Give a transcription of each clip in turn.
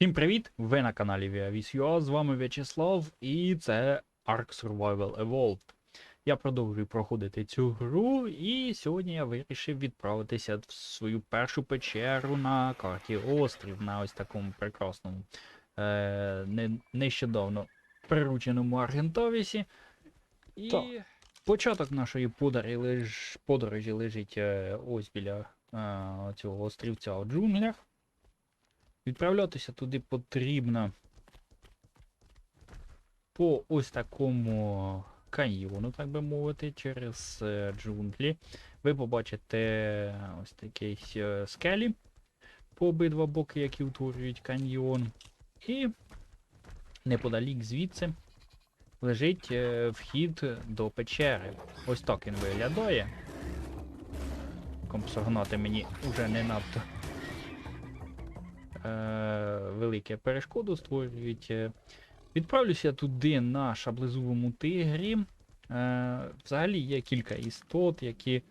Всім привіт! Ви на каналі ViaVis.ua, з вами В'ячеслав, і це Ark Survival Evolved. Я продовжую проходити цю гру, і сьогодні я вирішив відправитися в свою першу печеру на карті Острів, на ось такому прекрасному, е- не- нещодавно прирученому Аргентовісі. І Так. початок нашої подорожі, лежить е, ось біля е, цього острівця у джунглях. Відправлятися туди потрібно по ось такому каньйону, так би мовити, через е, джунглі. Ви побачите ось такі е, скелі по обидва боки, які утворюють каньйон. І неподалік звідси лежить е, вхід до печери. Ось так він виглядає. Компсогнати мені вже не надто велике перешкоду створюють. Е, Відправлюся туди на шаблезубому тигрі. Е, взагалі є кілька істот, які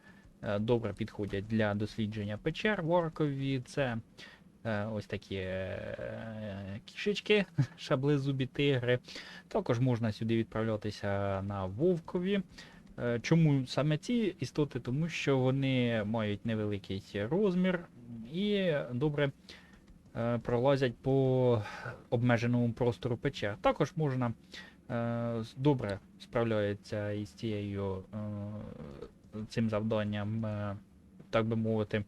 е, добре підходять для дослідження печер в Оркові. Це е, ось такі е, кішечки, шаблезубі тигри. Також можна сюди відправлятися на Вовкові. Е, Чому саме ці істоти? Тому що вони мають невеликий розмір і добре е, пролазять по обмеженому простору печер. Також можна е, добре справляється із цією е, цим завданням, е, так би мовити,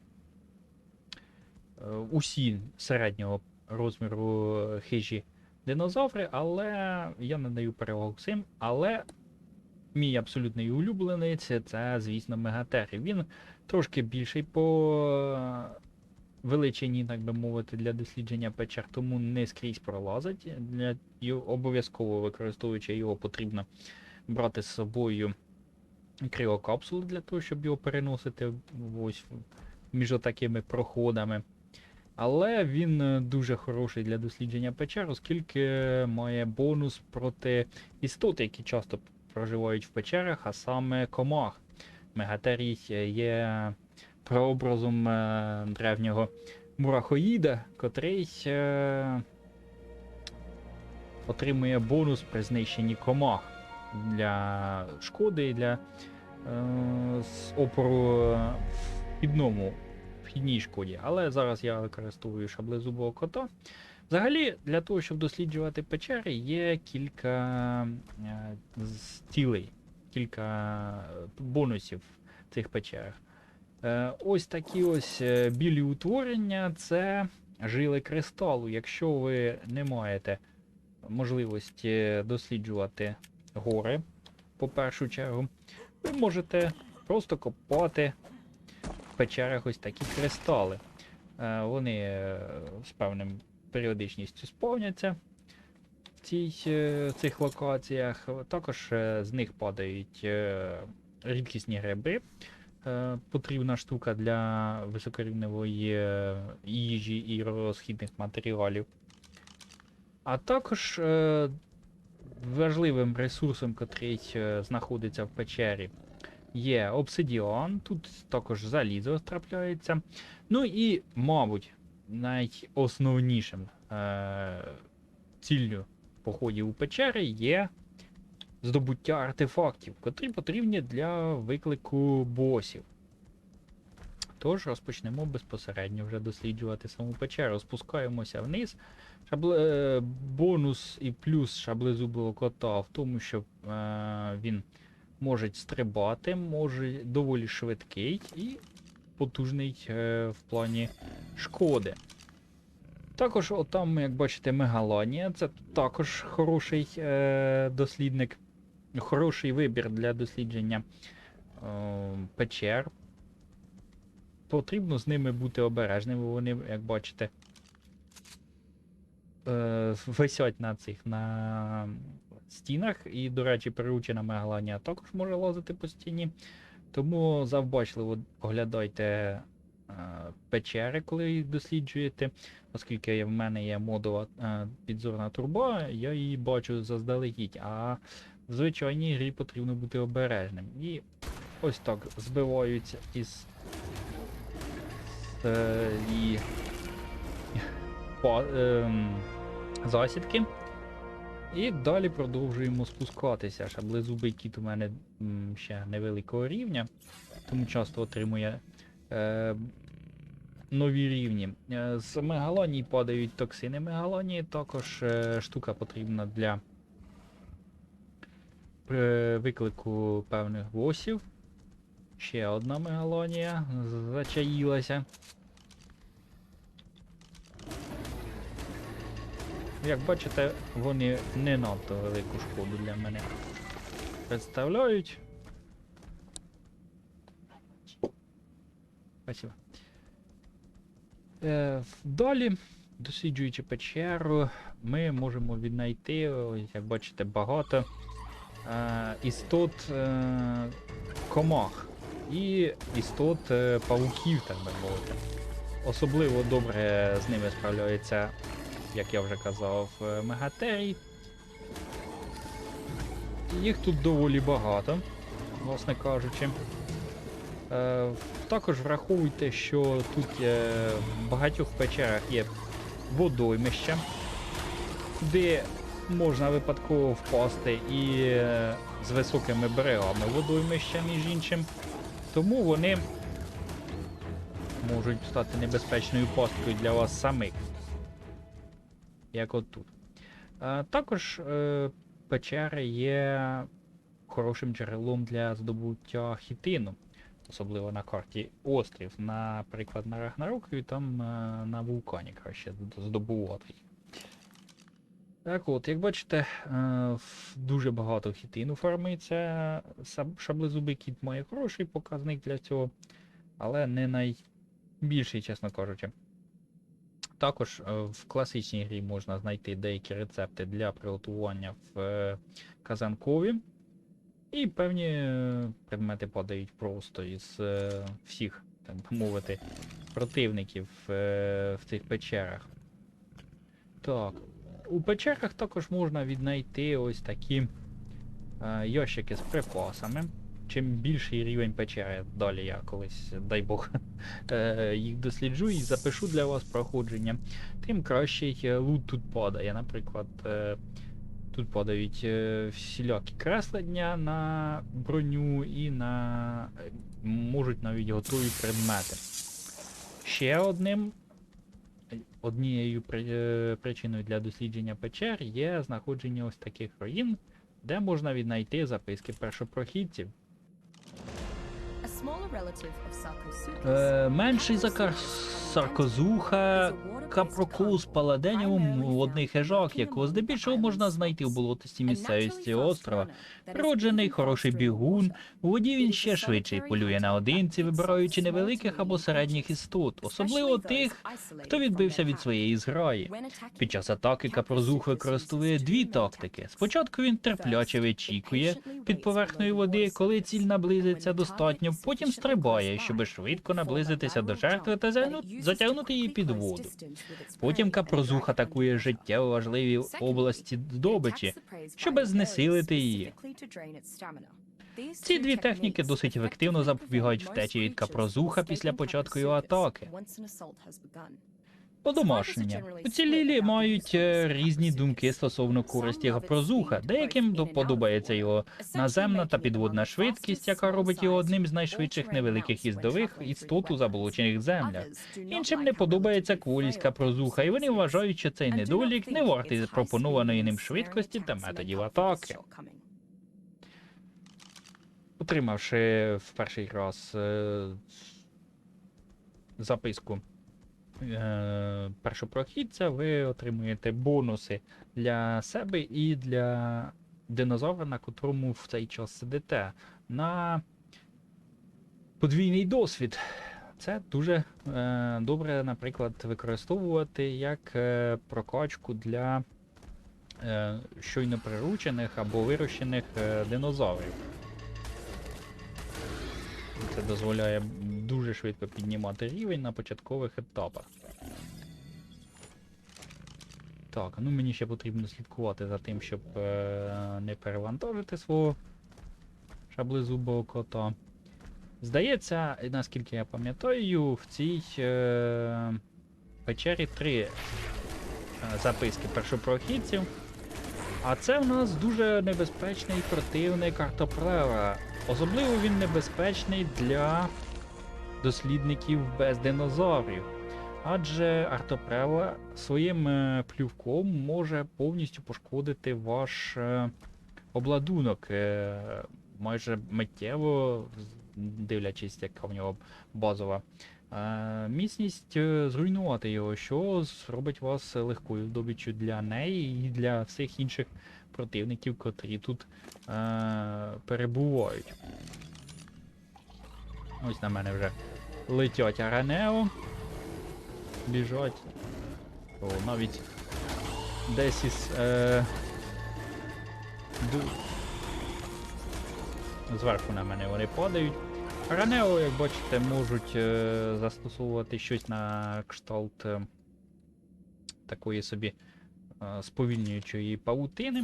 е, усі середнього розміру е, хижі динозаври, але я надаю перевагу цим. Але мій абсолютний улюбленець це, звісно, Мегатерій. Він трошки більший по е, величині, так би мовити, для дослідження печер, тому не скрізь пролазить. Для обов'язково використовуючи його, потрібно брати з собою кріокапсули для того, щоб його переносити ось між такими проходами. Але він е, дуже хороший для дослідження печер, оскільки має бонус проти істот, які часто проживають в печерах, а саме комах. Мегатерій є прообразом е, древнього мурахоїда, котрий е, отримує бонус при знищенні комах для шкоди і для е, опору вхідному вхідній шкоді. Але зараз я використовую шаблезубого кота. Взагалі, для того, щоб досліджувати печери, є кілька цілей, кілька бонусів в цих печерах. Е, Ось такі ось е, білі утворення це жили кристалу. Якщо ви не маєте можливості досліджувати гори, по першу чергу, ви можете просто копати в печерах ось такі кристали. Е, Вони з певним періодичністю сповняться в цих локаціях. Також з них падають рідкісні гриби. Е, Потрібна штука для високорівневої е, їжі і розхідних матеріалів. А також е, важливим ресурсом, е, знаходиться в печері, є обсидіан, тут також залізо трапляється. Ну і, мабуть, найосновнішим ціллю походів у печери є здобуття артефактів, котрі потрібні для виклику босів. Тож розпочнемо безпосередньо вже досліджувати саму печеру. Спускаємося вниз. Шабле... е, Бонус і плюс шаблезубого кота в тому, що е, він може стрибати, може доволі швидкий і потужний е, в плані шкоди. Також, отам, як бачите, Мегаланія, це також хороший е, дослідник, хороший вибір для дослідження е, печер. Потрібно з ними бути обережними, вони, як бачите, е, висять на цих на стінах. І, до речі, приручена Мегаланія також може лазити по стіні. Тому завбачливо оглядайте е, печери, коли їх досліджуєте. Оскільки в мене є модова е, підзорна труба, я її бачу заздалегідь, а в звичайній грі потрібно бути обережним. І ось так збиваються із е, і па, ем, засідки. І далі продовжуємо спускатися. Шаблезубий кіт у мене ще невеликого рівня, тому часто отримує е, нові рівні. Е, з мегалоній падають токсини мегалонії, також е, штука потрібна для е, виклику певних босів. Ще одна мегалонія зачаїлася. Як бачите, вони не надто велику шкоду для мене представляють. Спасибо. Е, далі, досліджуючи печеру, ми можемо віднайти, як бачите, багато істот е, комах і істот е, павуків, так би мовити. Особливо добре з ними справляється, як я вже казав, е, мегатерій. Їх тут доволі багато, власне кажучи. Е, також враховуйте, що тут е, в багатьох печерах є водоймища, куди можна випадково впасти і е, з високими берегами водоймища, між іншим. Тому вони можуть стати небезпечною пасткою для вас самих. Як от тут. Е, також е, печери є хорошим джерелом для здобуття хітину особливо на карті острів, наприклад, на Рагнарокові, там е, на вулкані краще здобувати. їх. Так от, як бачите, е, дуже багато хітину фармиться. Шаблезубий кіт має хороший показник для цього, але не найбільший, чесно кажучи. Також е, в класичній грі можна знайти деякі рецепти для приготування в е, казанкові. І певні предмети падають просто із всіх, так би мовити, противників в цих печерах. Так. У печерах також можна віднайти ось такі е, ящики з припасами. Чим більший рівень печери, далі я колись, дай Бог, е, їх досліджу і запишу для вас проходження, тим кращий е, лут тут падає. Наприклад, е, Тут подають е, всілякі креслення на броню і на. е, можуть навіть готові предмети. Ще одним. Однією е, причиною для дослідження печер є знаходження ось таких руїн, де можна віднайти записки першопрохідців. Е, менший за саркозуха, капрокус паладеніум, водний хижак, якого здебільшого можна знайти в болотистій місцевості острова. Природжений, хороший бігун. У воді він ще швидший полює наодинці, вибираючи невеликих або середніх істот, особливо тих, хто відбився від своєї зграї. Під час атаки капрозух використовує дві тактики. Спочатку він терпляче вичікує під поверхнею води, коли ціль наблизиться достатньо, потім стрибає, щоб швидко наблизитися до жертви та затягнути її під воду. Потім капрозух атакує життєво важливі області здобичі, щоб знесилити її. Ці дві техніки досить ефективно запобігають втечі від капрозуха після початку його атаки. Подомашнення. Уцілілі мають е, різні думки стосовно користі капрозуха. Деяким до- подобається його наземна та підводна швидкість, яка робить його одним з найшвидших невеликих їздових істот у заболочених землях. Іншим не подобається кволість капрозуха, і вони вважають, що цей недолік не вартий запропонованої ним швидкості та методів атаки. Отримавши в перший раз е, записку е, першопрохідця, ви отримуєте бонуси для себе і для динозавра, на котрому в цей час сидите. На подвійний досвід. Це дуже е, добре, наприклад, використовувати як е, прокачку для е, щойно приручених або вирощених е, динозаврів. Це дозволяє дуже швидко піднімати рівень на початкових етапах. Так, ну мені ще потрібно слідкувати за тим, щоб е, не перевантажити свого шаблезубого кота. Здається, наскільки я пам'ятаю, в цій е, печері три е, записки першопрохідців. А це в нас дуже небезпечний противник артоплера. Особливо він небезпечний для дослідників без динозаврів. Адже артопрела своїм е, плювком може повністю пошкодити ваш е, обладунок е, майже миттєво, дивлячись, яка в нього базова міцність зруйнувати його, що зробить вас легкою здобиччю для неї і для всіх інших противників, котрі тут перебувають. Ось на мене вже летять Аранео. Біжать. О, навіть десь із. Е, ду... Зверху на мене вони падають. Ранео, як бачите, можуть е, застосовувати щось на кшталт е, такої собі е, сповільнюючої павутини.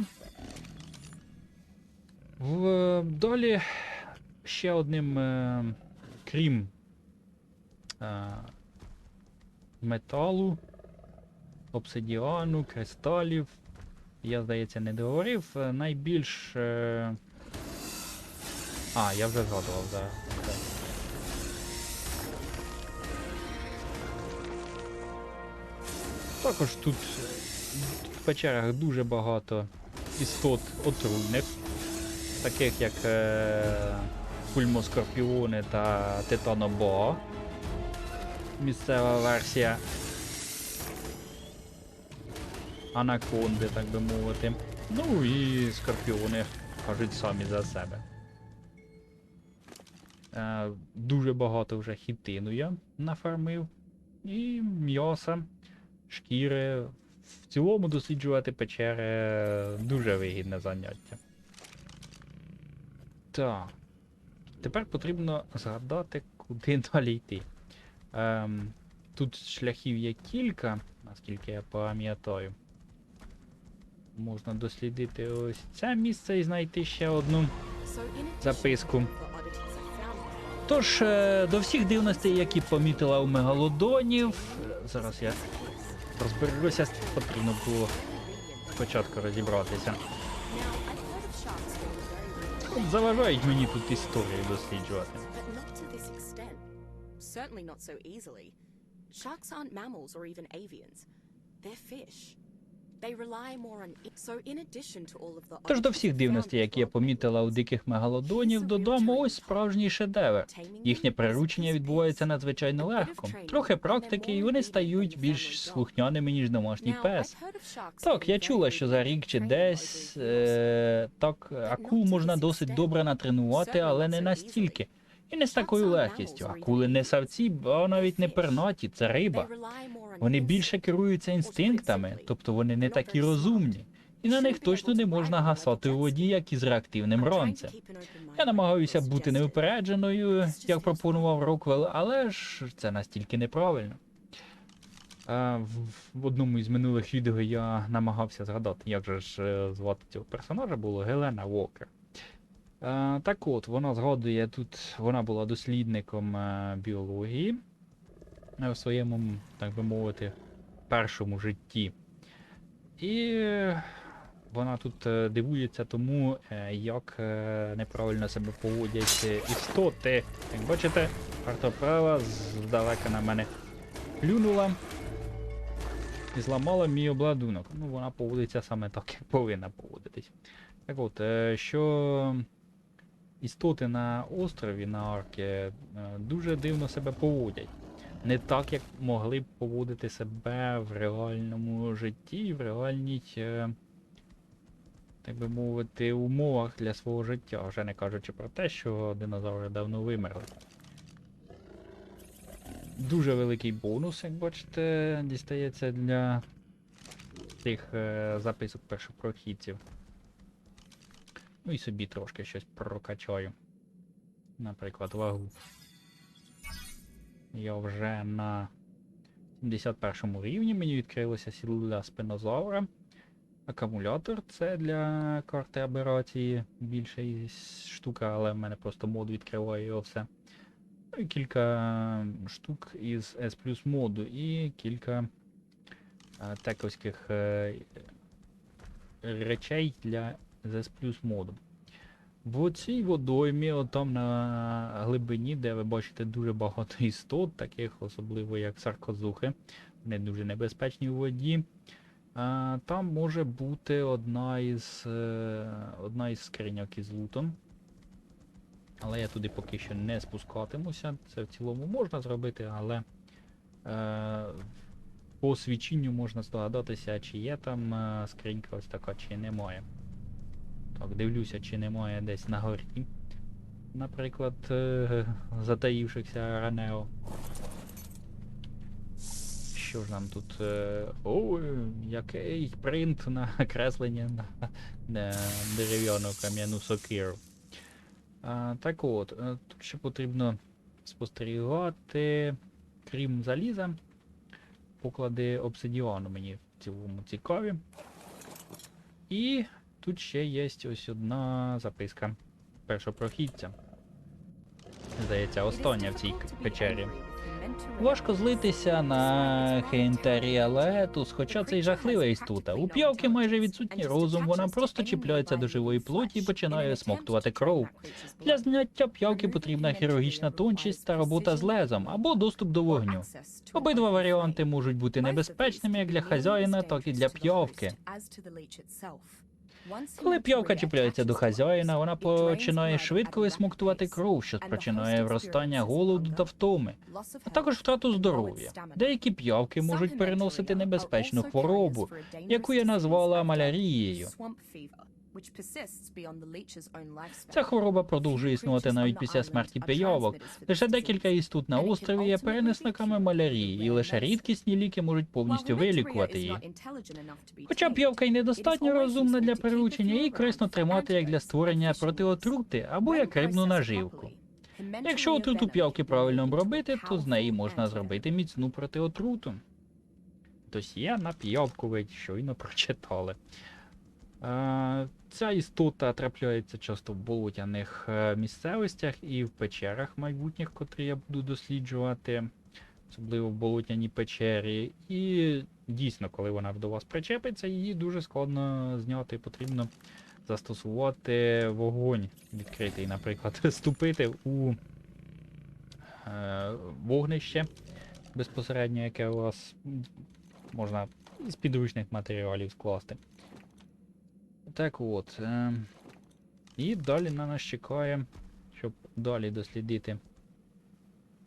В, далі ще одним, е, крім е, металу, обсидіану, кристалів. Я, здається, не договорив. е, Найбільш. е, А, я вже згадував, да. Також тут в печерах дуже багато істот отруйних, таких як е, пульмоскорпіони та титанобоа. Місцева версія анаконди, так би мовити. Ну і скорпіони кажуть самі за себе. Е, дуже багато вже хітину я нафармив. І м'яса, шкіри. В цілому досліджувати печери дуже вигідне заняття. Так. Тепер потрібно згадати, куди далі йти. Ем, тут шляхів є кілька, наскільки я пам'ятаю. Можна дослідити ось це місце і знайти ще одну. записку. Тож, е, до всіх дивностей, які помітила у мегалодонів. Зараз я розберуся, потрібно було спочатку розібратися. От Заважають мені тут історії досліджувати. But not to this extent. Certainly not so easily. Sharks aren't mammals or even avians. They're fish. Тож до всіх дивностей, які я помітила у диких мегалодонів, додому ось справжній шедевр. Їхнє приручення відбувається надзвичайно легко. Трохи практики, і вони стають більш слухняними, ніж домашній пес. Так, я чула, що за рік чи десь е, так акул можна досить добре натренувати, але не настільки. І не з такою легкістю. Акули не савці, а навіть не пернаті, це риба. Вони більше керуються інстинктами, тобто вони не такі розумні. І на них точно не можна гасати у воді, як із реактивним ронцем. Я намагаюся бути неупередженою, як пропонував Роквелл, але ж це настільки неправильно. В, в одному із минулих відео я намагався згадати, як же ж е, звати цього персонажа було Гелена Вокер. Е, так от, вона згадує тут, вона була дослідником е, біології е, в своєму, так би мовити, першому житті. І вона тут дивується тому, як неправильно себе поводять істоти. Як бачите, картоправа здалека на мене плюнула і зламала мій обладунок. Ну, вона поводиться саме так, як повинна поводитись. Так от, що істоти на острові на Аркі е, дуже дивно себе поводять. Не так, як могли б поводити себе в реальному житті, в реальній, е, так би мовити, умовах для свого життя, вже не кажучи про те, що динозаври давно вимерли. Дуже великий бонус, як бачите, дістається для тих е, записок першопрохідців. Ну і собі трошки щось прокачаю. Наприклад, вагу. Я вже на 71 рівні мені відкрилося сідло для спинозавра. Акумулятор це для карти аберації більша штука, але в мене просто мод відкриває його все. Ну і кілька штук із S моду і кілька е, тековських е, речей для ZS Plus моду. В цій водоймі, отам на глибині, де ви бачите дуже багато істот, таких особливо як саркозухи, вони дуже небезпечні у воді. Там може бути одна із, е, одна із скриньок із лутом. Але я туди поки що не спускатимуся. Це в цілому можна зробити, але е, по свідченню можна здогадатися, чи є там е, скринька ось така, чи немає. Так, дивлюся, чи немає десь на горі. Наприклад, е, затаївшихся Ранео. Що ж нам тут? е, О, який принт на креслення на, дерев'яну кам'яну сокиру. Так от, е, тут ще потрібно спостерігати, крім заліза, поклади обсидіану мені в цілому цікаві. І тут ще є ось одна записка першопрохідця. Здається, остання в цій печері. Важко злитися на Хейнтері Лаетус, хоча це й жахлива істота. У п'явки майже відсутній розум, вона просто чіпляється до живої плоті і починає смоктувати кров. Для зняття п'явки потрібна хірургічна тончість та робота з лезом або доступ до вогню. Обидва варіанти можуть бути небезпечними як для хазяїна, так і для п'явки. Коли п'явка чіпляється до хазяїна, вона починає швидко висмоктувати кров, що спричинає вростання голоду та втоми, а також втрату здоров'я. Деякі п'явки можуть переносити небезпечну хворобу, яку я назвала малярією. Ця хвороба продовжує існувати навіть після смерті пиявок. Лише декілька істот на острові є перенесниками малярії, і лише рідкісні ліки можуть повністю вилікувати її. Хоча п'явка й недостатньо розумна для приручення, її корисно тримати як для створення протиотрути або як рибну наживку. Якщо отруту п'явки правильно обробити, то з неї можна зробити міцну протиотруту. Досьє на п'явку ви щойно прочитали. Е, Ця істота трапляється часто в болотяних е, місцевостях і в печерах майбутніх, котрі я буду досліджувати, особливо в болотяній печері. І дійсно, коли вона до вас причепиться, її дуже складно зняти. Потрібно застосувати вогонь відкритий, наприклад, вступити у е, вогнище безпосередньо, яке у вас можна з підручних матеріалів скласти. Так от. Е, і далі на нас чекає, щоб далі дослідити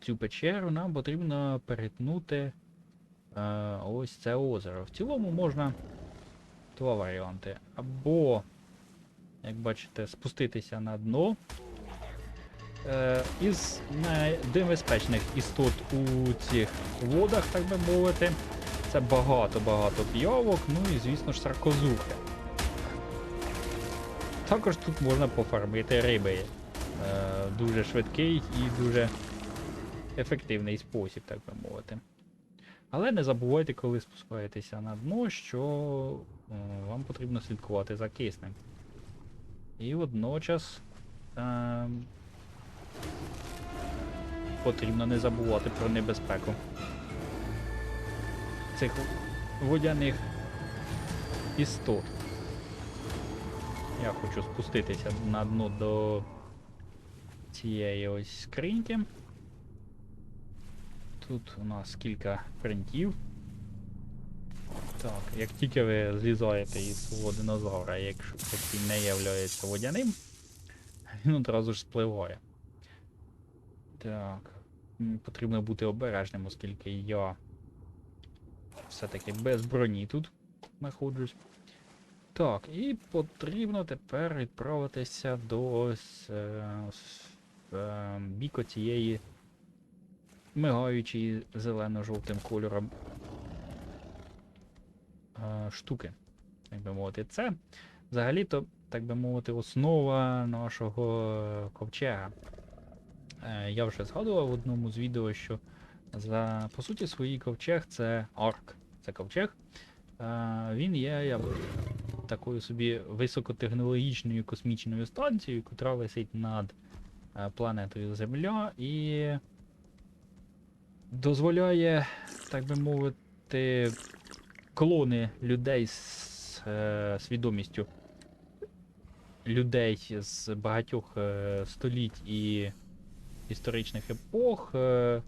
цю печеру, нам потрібно перетнути е, ось це озеро. В цілому можна два варіанти. Або, як бачите, спуститися на дно. Е, із найнебезпечних істот у цих водах, так би мовити, це багато-багато п'явок, ну і звісно ж саркозухи. Також тут можна пофармити риби. Е, дуже швидкий і дуже ефективний спосіб, так би мовити. Але не забувайте, коли спускаєтеся на дно, що е, вам потрібно слідкувати за киснем. І водночас е, потрібно не забувати про небезпеку цих водяних істот. Я хочу спуститися на дно до цієї ось скриньки. Тут у нас кілька принтів. Так, як тільки ви злізаєте із свого динозавра, якщо який не являється водяним, він одразу ж спливає. Так. Потрібно бути обережним, оскільки я все-таки без броні тут знаходжусь. Так, і потрібно тепер відправитися до ось, е, е, біку цієї мигаючої зелено-жовтим кольором е, штуки. Так би мовити, це взагалі-то, так би мовити, основа нашого ковчега. Е, я вже згадував в одному з відео, що за, по суті, свій ковчег це арк. Це ковчег. Е, він є я такою собі високотехнологічною космічною станцією, яка висить над е, планетою Земля і дозволяє, так би мовити, клони людей з е, свідомістю людей з багатьох е, століть і історичних епох е,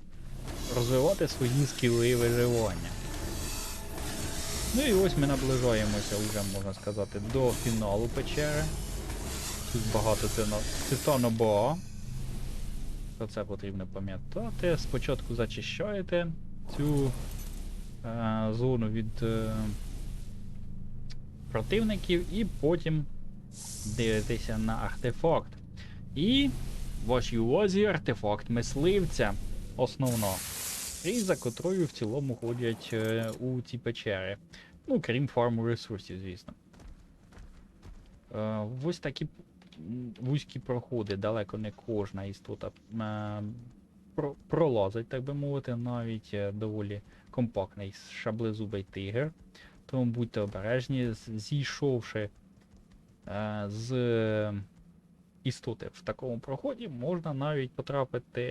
розвивати свої скіли виживання. Ну і ось ми наближаємося вже, можна сказати, до фіналу печери. Тут багато титанобоа. Про це потрібно пам'ятати. Спочатку зачищаєте цю е, зону від е, противників і потім дивитеся на артефакт. І вашій увазі артефакт мисливця основна. За котрою в цілому ходять е, у ці печери. Ну, крім фарму ресурсів, звісно. Е, ось такі вузькі проходи, далеко не кожна істота е, про, пролазить, так би мовити, навіть доволі компактний шаблезубий тигр. Тому будьте обережні, зійшовши з істоти в такому проході, можна навіть потрапити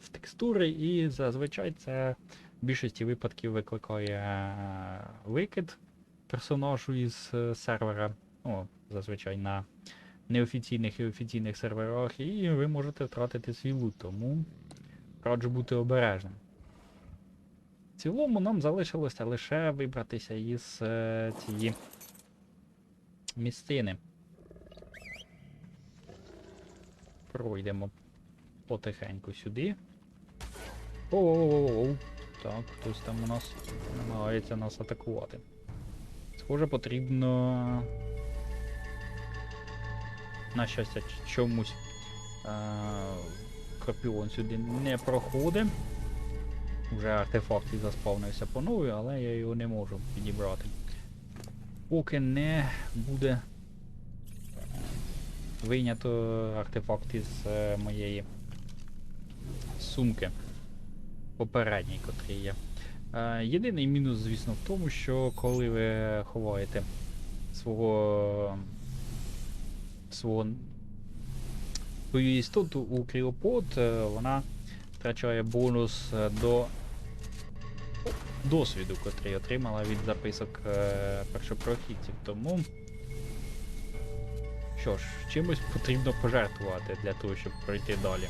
в текстури, і зазвичай це в більшості випадків викликає е, викид персонажу із е, сервера. Ну, зазвичай на неофіційних і офіційних серверах, і ви можете втратити свій лут, тому раджу бути обережним. В цілому нам залишилося лише вибратися із е, цієї місцини. Пройдемо потихеньку сюди. Оу, так, хтось там у нас намагається нас атакувати. Схоже, потрібно. На щастя, чомусь е- Скорпіон сюди не проходить. Вже артефакт заспавнився по новій, але я його не можу підібрати. Поки не буде вийнято артефакт із е, моєї сумки попередній, котрий є. Е, єдиний мінус, звісно, в тому, що коли ви ховаєте свого свого свою істоту у кріопод, е, вона втрачає бонус е, до досвіду, котрий отримала від записок е, першопрохідців. Тому що ж, чимось потрібно пожертвувати для того, щоб пройти далі.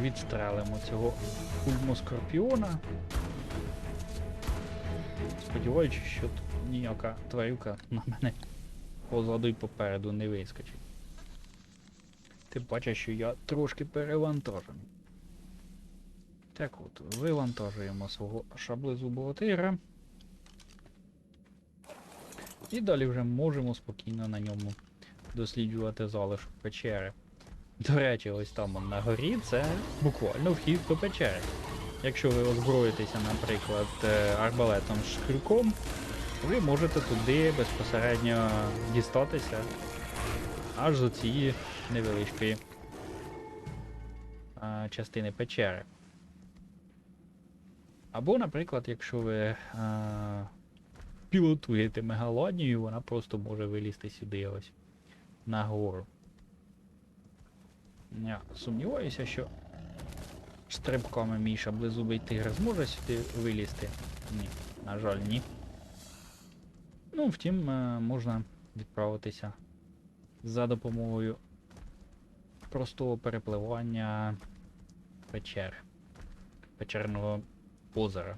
Відстрелимо цього скорпіона. Сподіваючись, що тут ніяка тварюка на мене позаду і попереду не вискочить. Ти бачиш, що я трошки перевантажений. Так от, вивантажуємо свого шаблезубого тигра. І далі вже можемо спокійно на ньому досліджувати залишок печери. До речі, ось там на горі це буквально вхід до печери. Якщо ви озброїтеся, наприклад, е, арбалетом з шкрюком, ви можете туди безпосередньо дістатися аж до цієї невеличкої е, частини печери. Або, наприклад, якщо ви е, пілотуєте мегалоднію, вона просто може вилізти сюди ось нагору. Я сумніваюся, що стрибками мій шаблезубий тигр зможе сюди вилізти. Ні, на жаль, ні. Ну, втім, е, можна відправитися за допомогою простого перепливання печер. Печерного озера.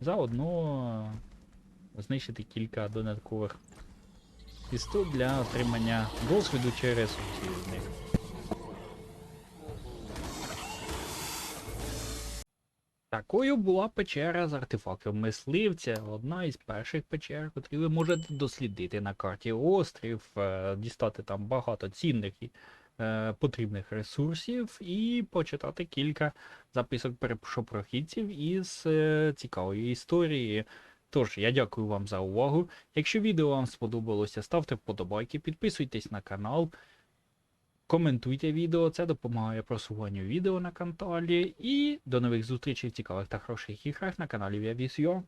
Заодно знищити кілька додаткових істот для отримання досвіду чи ресурсів з них. Такою була печера з артефактом мисливця, одна із перших печер, котрі ви можете дослідити на карті острів, е, дістати там багато цінних і е, потрібних ресурсів і почитати кілька записок першопрохідців із е, цікавої історії. Тож, я дякую вам за увагу. Якщо відео вам сподобалося, ставте вподобайки, підписуйтесь на канал. Коментуйте відео, це допомагає просуванню відео на каналі. І до нових зустрічей в цікавих та хороших іграх на каналі Viavis.ua.